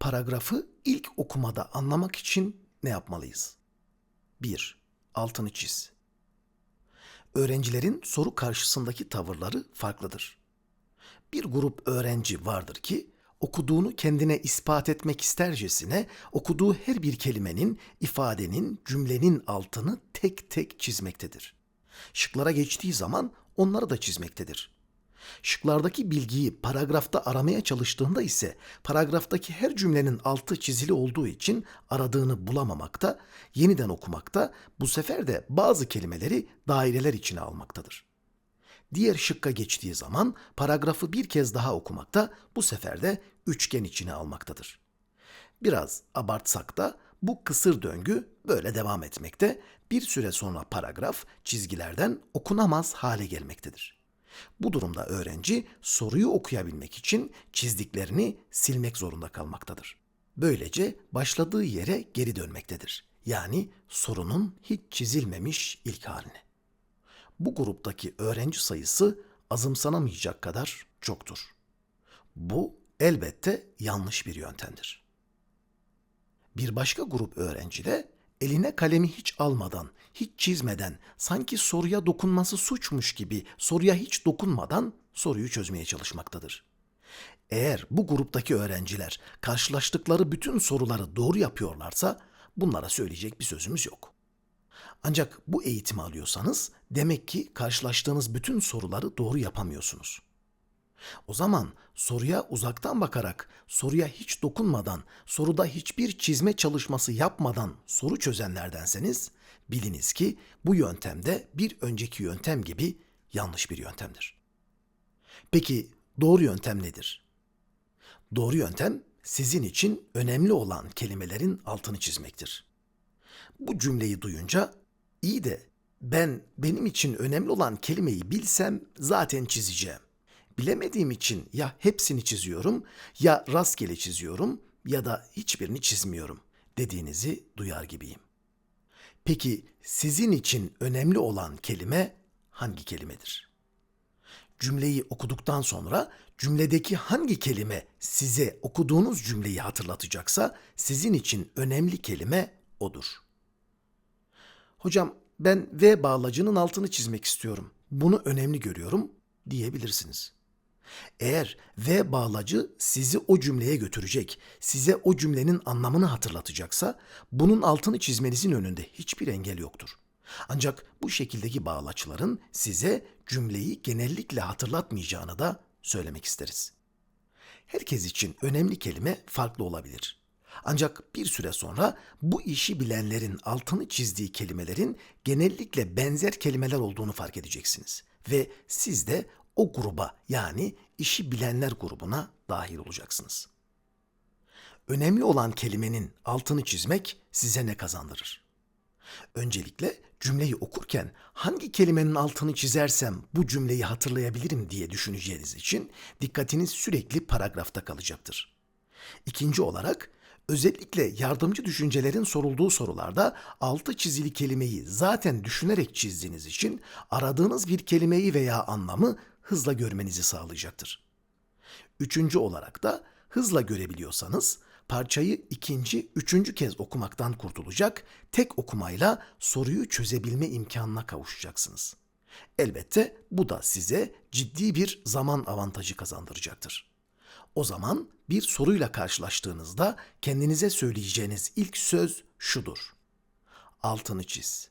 paragrafı ilk okumada anlamak için ne yapmalıyız? 1. Altını çiz. Öğrencilerin soru karşısındaki tavırları farklıdır. Bir grup öğrenci vardır ki okuduğunu kendine ispat etmek istercesine okuduğu her bir kelimenin, ifadenin, cümlenin altını tek tek çizmektedir. Şıklara geçtiği zaman onları da çizmektedir. Şıklardaki bilgiyi paragrafta aramaya çalıştığında ise paragraftaki her cümlenin altı çizili olduğu için aradığını bulamamakta, yeniden okumakta, bu sefer de bazı kelimeleri daireler içine almaktadır. Diğer şıkka geçtiği zaman paragrafı bir kez daha okumakta, bu sefer de üçgen içine almaktadır. Biraz abartsak da bu kısır döngü böyle devam etmekte, bir süre sonra paragraf çizgilerden okunamaz hale gelmektedir. Bu durumda öğrenci soruyu okuyabilmek için çizdiklerini silmek zorunda kalmaktadır. Böylece başladığı yere geri dönmektedir. Yani sorunun hiç çizilmemiş ilk haline. Bu gruptaki öğrenci sayısı azımsanamayacak kadar çoktur. Bu elbette yanlış bir yöntemdir. Bir başka grup öğrenci de eline kalemi hiç almadan, hiç çizmeden, sanki soruya dokunması suçmuş gibi soruya hiç dokunmadan soruyu çözmeye çalışmaktadır. Eğer bu gruptaki öğrenciler karşılaştıkları bütün soruları doğru yapıyorlarsa bunlara söyleyecek bir sözümüz yok. Ancak bu eğitimi alıyorsanız demek ki karşılaştığınız bütün soruları doğru yapamıyorsunuz. O zaman soruya uzaktan bakarak, soruya hiç dokunmadan, soruda hiçbir çizme çalışması yapmadan soru çözenlerdenseniz biliniz ki bu yöntemde bir önceki yöntem gibi yanlış bir yöntemdir. Peki doğru yöntem nedir? Doğru yöntem sizin için önemli olan kelimelerin altını çizmektir. Bu cümleyi duyunca iyi de ben benim için önemli olan kelimeyi bilsem zaten çizeceğim. Bilemediğim için ya hepsini çiziyorum ya rastgele çiziyorum ya da hiçbirini çizmiyorum dediğinizi duyar gibiyim. Peki sizin için önemli olan kelime hangi kelimedir? Cümleyi okuduktan sonra cümledeki hangi kelime size okuduğunuz cümleyi hatırlatacaksa sizin için önemli kelime odur. Hocam ben V bağlacının altını çizmek istiyorum. Bunu önemli görüyorum diyebilirsiniz. Eğer V bağlacı sizi o cümleye götürecek, size o cümlenin anlamını hatırlatacaksa bunun altını çizmenizin önünde hiçbir engel yoktur. Ancak bu şekildeki bağlaçların size cümleyi genellikle hatırlatmayacağını da söylemek isteriz. Herkes için önemli kelime farklı olabilir. Ancak bir süre sonra bu işi bilenlerin altını çizdiği kelimelerin genellikle benzer kelimeler olduğunu fark edeceksiniz ve siz de o gruba yani işi bilenler grubuna dahil olacaksınız. Önemli olan kelimenin altını çizmek size ne kazandırır? Öncelikle cümleyi okurken hangi kelimenin altını çizersem bu cümleyi hatırlayabilirim diye düşüneceğiniz için dikkatiniz sürekli paragrafta kalacaktır. İkinci olarak özellikle yardımcı düşüncelerin sorulduğu sorularda altı çizili kelimeyi zaten düşünerek çizdiğiniz için aradığınız bir kelimeyi veya anlamı hızla görmenizi sağlayacaktır. Üçüncü olarak da hızla görebiliyorsanız parçayı ikinci, üçüncü kez okumaktan kurtulacak, tek okumayla soruyu çözebilme imkanına kavuşacaksınız. Elbette bu da size ciddi bir zaman avantajı kazandıracaktır. O zaman bir soruyla karşılaştığınızda kendinize söyleyeceğiniz ilk söz şudur. Altını çiz.